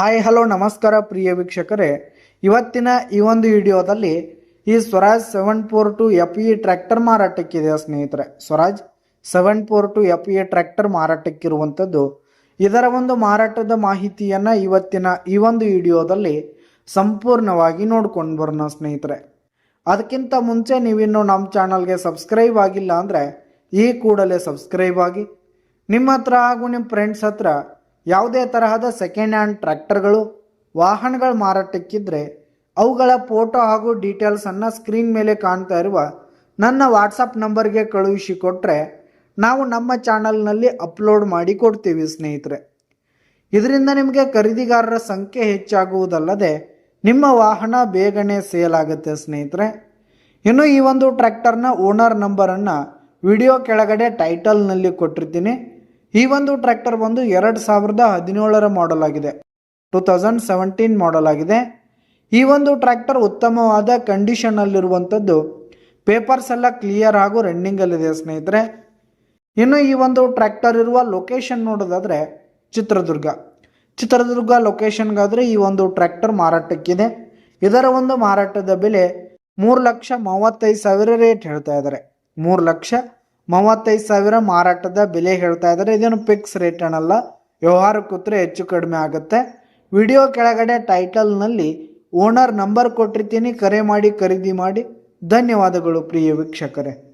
Hi, hello, ನಮಸ್ಕಾರ, ಪ್ರಿಯ ವೀಕ್ಷಕರೇ. ಇವತ್ತಿನ ಈ ಒಂದು ವಿಡಿಯೋದಲ್ಲಿ ಈ Swaraj seven four two F E tractor ಮಾರಾಟಕ್ಕಿದೆ ಸ್ನೇಹಿತರೆ? Swaraj seven four two F E tractor ಮಾರಾಟಕ್ಕಿರುವಂಥದ್ದು. ಇದರ ಒಂದು ಮಾರಾಟದ ಮಾಹಿತಿಯನ್ನು ಇವತ್ತಿನ ಈ ಒಂದು ವಿಡಿಯೋದಲ್ಲಿ ಸಂಪೂರ್ಣವಾಗಿ ನೋಡ್ಕೊಂಡು ಬರೋಣ ಸ್ನೇಹಿತರೆ. ಅದಕ್ಕಿಂತ ಮುಂಚೆ ನೀವಿನ್ನು ನಮ್ಮ ಚಾನಲ್ಗೆ ಸಬ್ಸ್ಕ್ರೈಬ್ ಆಗಿಲ್ಲ ಅಂದರೆ ಈ ಕೂಡಲೇ ಸಬ್ಸ್ಕ್ರೈಬ್ ಆಗಿ. ನಿಮ್ಮ ಹತ್ರ ಹಾಗೂ ನಿಮ್ಮ ಫ್ರೆಂಡ್ಸ್ ಹತ್ರ ಯಾವುದೇ ತರಹದ ಸೆಕೆಂಡ್ ಹ್ಯಾಂಡ್ ಟ್ರ್ಯಾಕ್ಟರ್ಗಳು ವಾಹನಗಳ ಮಾರಾಟಕ್ಕಿದ್ದರೆ ಅವುಗಳ ಫೋಟೋ ಹಾಗೂ ಡೀಟೇಲ್ಸನ್ನು ಸ್ಕ್ರೀನ್ ಮೇಲೆ ಕಾಣ್ತಾ ಇರುವ ನನ್ನ ವಾಟ್ಸಪ್ ನಂಬರ್ಗೆ ಕಳುಹಿಸಿ ಕೊಟ್ಟರೆ ನಾವು ನಮ್ಮ ಚಾನಲ್ನಲ್ಲಿ ಅಪ್ಲೋಡ್ ಮಾಡಿ ಕೊಡ್ತೀವಿ ಸ್ನೇಹಿತರೆ. ಇದರಿಂದ ನಿಮಗೆ ಖರೀದಿಗಾರರ ಸಂಖ್ಯೆ ಹೆಚ್ಚಾಗುವುದಲ್ಲದೆ ನಿಮ್ಮ ವಾಹನ ಬೇಗನೆ ಸೇಲ್ ಆಗುತ್ತೆ ಸ್ನೇಹಿತರೆ. ಇನ್ನು ಈ ಒಂದು ಟ್ರ್ಯಾಕ್ಟರ್ನ ಓನರ್ ನಂಬರನ್ನು ವಿಡಿಯೋ ಕೆಳಗಡೆ ಟೈಟಲ್ನಲ್ಲಿ ಕೊಟ್ಟಿರ್ತೀನಿ. ಈ ಒಂದು ಟ್ರ್ಯಾಕ್ಟರ್ ಬಂದು ಎರಡು ಸಾವಿರದ ಹದಿನೇಳರ ಮಾಡೆಲ್ ಆಗಿದೆ. ಟೂ ತೌಸಂಡ್ ಸೆವೆಂಟೀನ್ ಮಾಡೆಲ್ ಆಗಿದೆ. ಈ ಒಂದು ಟ್ರ್ಯಾಕ್ಟರ್ ಉತ್ತಮವಾದ ಕಂಡೀಷನಲ್ಲಿರುವಂಥದ್ದು ಪೇಪರ್ಸ್ ಎಲ್ಲ ಕ್ಲಿಯರ್ ಹಾಗೂ ರನ್ನಿಂಗಲ್ಲಿದೆ ಸ್ನೇಹಿತರೆ. ಇನ್ನು ಈ ಒಂದು ಟ್ರ್ಯಾಕ್ಟರ್ ಇರುವ ಲೊಕೇಶನ್ ನೋಡೋದಾದರೆ ಚಿತ್ರದುರ್ಗ. ಚಿತ್ರದುರ್ಗ ಲೊಕೇಶನ್ಗಾದರೆ ಈ ಒಂದು ಟ್ರ್ಯಾಕ್ಟರ್ ಮಾರಾಟಕ್ಕಿದೆ. ಇದರ ಒಂದು ಮಾರಾಟದ ಬೆಲೆ ಮೂರು ಲಕ್ಷ ಮೂವತ್ತೈದು ಸಾವಿರ ರೇಟ್ ಹೇಳ್ತಾ ಇದ್ದಾರೆ. ಮೂರು ಲಕ್ಷ ಮೂವತ್ತೈದು ಸಾವಿರ ಮಾರಾಟದ ಬೆಲೆ ಹೇಳ್ತಾ ಇದ್ದಾರೆ. ಇದೇನು ಫಿಕ್ಸ್ ರೇಟ್ ಅನ್ನಲ್ಲ. ವ್ಯವಹಾರ ಕೂತ್ರೆ ಹೆಚ್ಚು ಕಡಿಮೆ ಆಗುತ್ತೆ. ವಿಡಿಯೋ ಕೆಳಗಡೆ ಟೈಟಲ್ನಲ್ಲಿ ಓನರ್ ನಂಬರ್ ಕೊಟ್ಟಿರ್ತೀನಿ. ಕರೆ ಮಾಡಿ, ಖರೀದಿ ಮಾಡಿ. ಧನ್ಯವಾದಗಳು ಪ್ರಿಯ ವೀಕ್ಷಕರೇ.